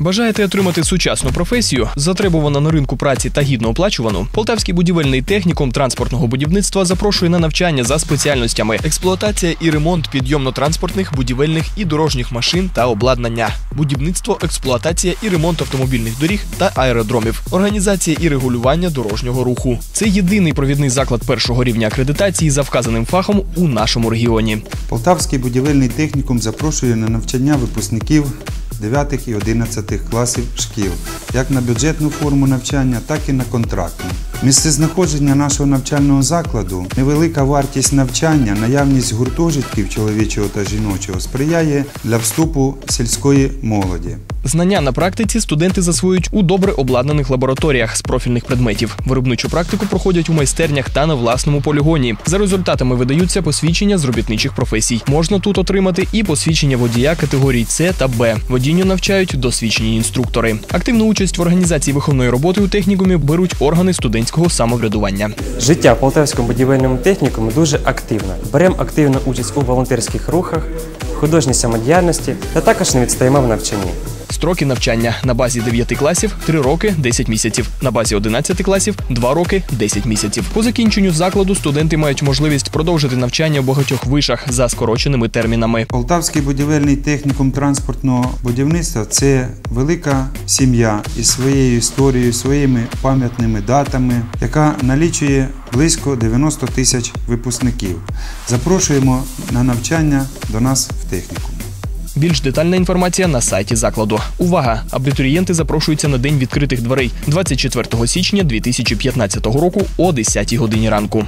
Бажаєте отримати сучасну професію, затребувану на ринку праці та гідно оплачувану? Полтавський будівельний технікум транспортного будівництва запрошує на навчання за спеціальностями експлуатація і ремонт підйомно-транспортних, будівельних і дорожніх машин та обладнання, будівництво, експлуатація і ремонт автомобільних доріг та аеродромів, організація і регулювання дорожнього руху. Це єдиний провідний заклад першого рівня акредитації за вказаним фахом у нашому регіоні. Полтавський будівельний технікум запрошує на навчання випускників 9 і 11 класів шкіл, як на бюджетну форму навчання, так і на контрактну. Місцезнаходження нашого навчального закладу, невелика вартість навчання, наявність гуртожитків чоловічого та жіночого сприяє для вступу сільської молоді. Знання на практиці студенти засвоюють у добре обладнаних лабораторіях з профільних предметів. Виробничу практику проходять у майстернях та на власному полігоні. За результатами видаються посвідчення з робітничих професій. Можна тут отримати і посвідчення водія категорій С та Б. Водінню навчають досвідчені інструктори. Активну участь в організації виховної роботи у технікумі беруть органи студентського самоврядування. Життя в Полтавському будівельному технікумі дуже активне. Беремо активну участь у волонтерських рухах, художній самодіяльності та також не відстаємо в навчанні. Строки навчання на базі 9 класів 3 роки 10 місяців, на базі 11 класів 2 роки 10 місяців. По закінченню закладу студенти мають можливість продовжити навчання в багатьох вишах за скороченими термінами. Полтавський будівельний технікум транспортного будівництва це велика сім'я із своєю історією, своїми пам'ятними датами, яка налічує близько 90 тисяч випускників. Запрошуємо на навчання до нас в техніку. Більш детальна інформація на сайті закладу. Увага! Абітурієнти запрошуються на день відкритих дверей 24 січня 2015 року о 10 годині ранку.